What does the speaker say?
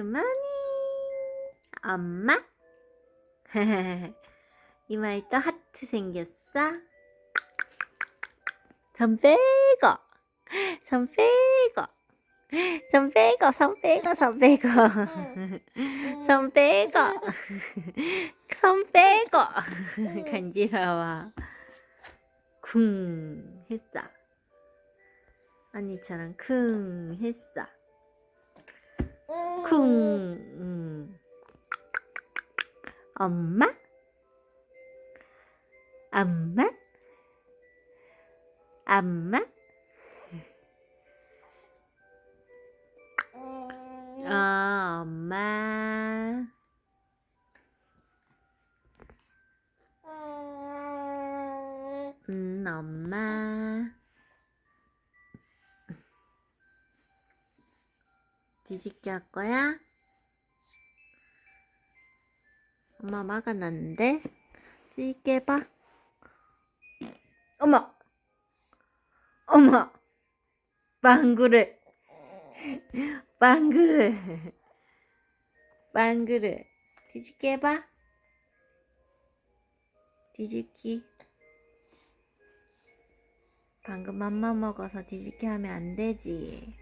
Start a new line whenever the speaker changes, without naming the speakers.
굿모닝. 엄마? 이마에 또 하트 생겼어? 손 빼고, 손 빼고, 손 빼고, 손 빼고, 손 빼고, 손 빼고, 손 빼고, 간지러워. 쿵 했어. 언니처럼 쿵 했어. 쿵. 음. 엄마? 엄마? 엄마? 어, 엄마. 음, 엄마. 뒤집기 할 거야? 엄마 막아놨는데? 뒤집기 해봐. 어머! 어머! 빵구를! 빵구를! 빵구를! 뒤집기 해봐. 뒤집기. 방금 맘마 먹어서 뒤집기 하면 안 되지.